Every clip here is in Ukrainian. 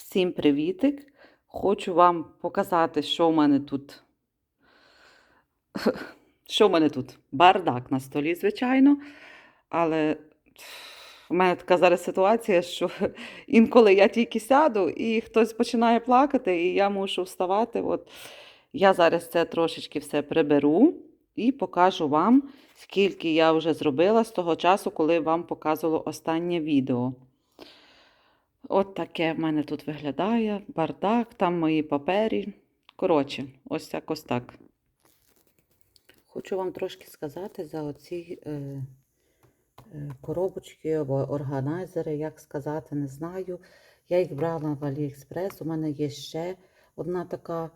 Всім привітик! Хочу вам показати, що в мене тут. Що в мене тут? Бардак на столі, звичайно. Але в мене така зараз ситуація, що інколи я тільки сяду і хтось починає плакати, і я мушу вставати. От я зараз це трошечки все приберу і покажу вам, скільки я вже зробила з того часу, коли вам показувала останнє відео. От таке в мене тут виглядає. Бардак, там мої папері. Коротше, ось якось так. Хочу вам трошки сказати за оці е, е, коробочки або органайзери, як сказати, не знаю. Я їх брала в Аліекспрес. У мене є ще одна така,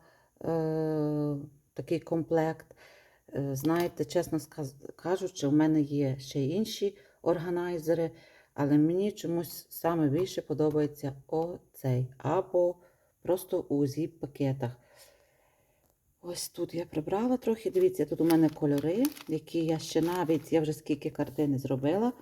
е, такий комплект. Е, знаєте, чесно кажучи, у мене є ще інші органайзери. Але мені чомусь саме більше подобається оцей. Або просто у зіп-пакетах. Ось тут я прибрала трохи. Дивіться, тут у мене кольори, які я ще навіть, я вже скільки картини зробила.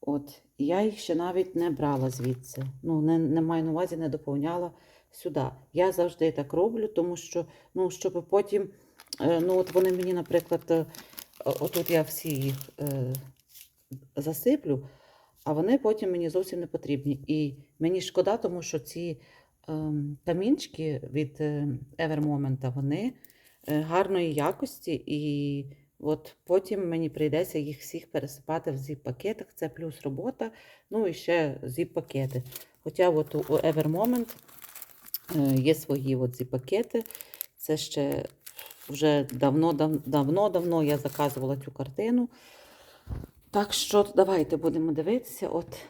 От, я їх ще навіть не брала звідси. Ну, не, не маю на увазі, не доповняла сюди. Я завжди так роблю, тому що, ну, щоб потім, е, ну, от вони мені, наприклад, е, отут я всі їх е, засиплю а вони потім мені зовсім не потрібні. І мені шкода, тому що ці ем, камінчики від е, Evermoment, вони е, гарної якості, і от потім мені прийдеться їх всіх пересипати в зіп-пакетах. Це плюс робота, ну і ще зіп-пакети. Хоча от у Evermoment е, є свої от зіп-пакети. Це ще вже давно-давно я заказувала цю картину. Так що давайте будемо дивитися. От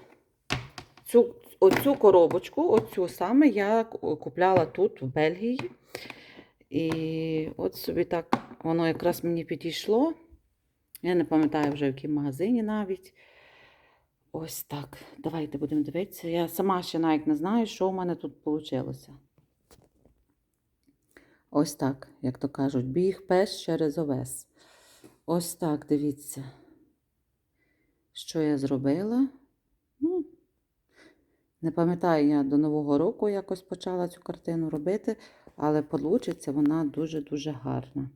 цю, оцю коробочку, оцю саме я купляла тут, в Бельгії. І от собі так воно якраз мені підійшло. Я не пам'ятаю вже в якому магазині навіть. Ось так. Давайте будемо дивитися. Я сама ще навіть не знаю, що в мене тут вийшло. Ось так, як то кажуть, біг пес через овес. Ось так, дивіться. Що я зробила? Ну, не пам'ятаю, я до Нового року якось почала цю картину робити, але получиться вона дуже-дуже гарна.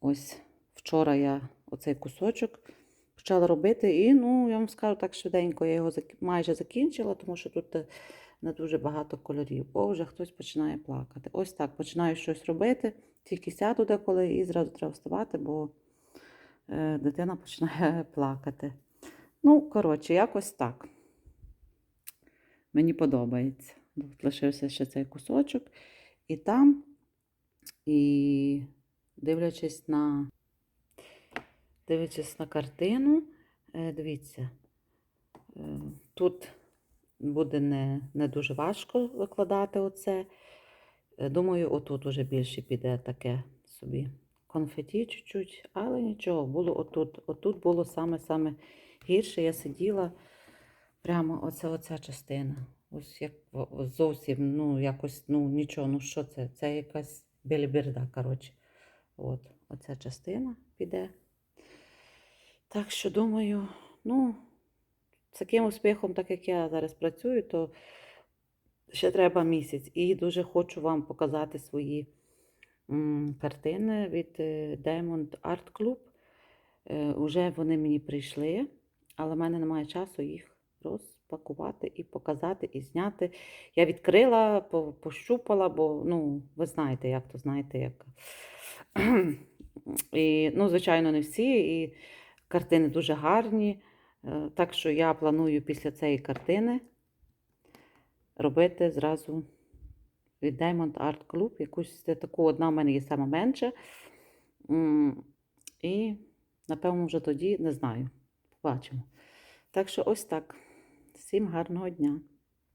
Ось вчора я оцей кусочок почала робити, і, ну, я вам скажу так швиденько, я його майже закінчила, тому що тут е, не дуже багато кольорів. О, вже хтось починає плакати. Ось так починаю щось робити, тільки сяду деколи і зразу треба вставати, бо е, дитина починає плакати. Ну, коротше, якось так. Мені подобається. Лишився ще цей кусочок. І там, і дивлячись на дивлячись на картину, е, дивіться, е, тут буде не, не дуже важко викладати оце. Е, Думаю, отут уже більше піде таке собі конфеті чуть-чуть, але нічого, було отут. Отут було саме-саме гірше я сиділа прямо оце оця частина. Ось як зовсім, ну, якось, ну, нічого, ну що це? Це якась біліберда, коротше. От, оця частина піде. Так що, думаю, ну, з таким успіхом, так як я зараз працюю, то ще треба місяць. І дуже хочу вам показати свої м, картини від е, Diamond Art Club. Е, Уже вони мені прийшли але в мене немає часу їх розпакувати і показати, і зняти. Я відкрила, пощупала, бо, ну, ви знаєте, як то знаєте, як. І, ну, звичайно, не всі. І картини дуже гарні. Е, так що я планую після цієї картини робити зразу від Diamond Art Club. Якусь таку одна в мене є сама менша. І, напевно, вже тоді не знаю. Побачимо. Так що ось так. Всім гарного дня!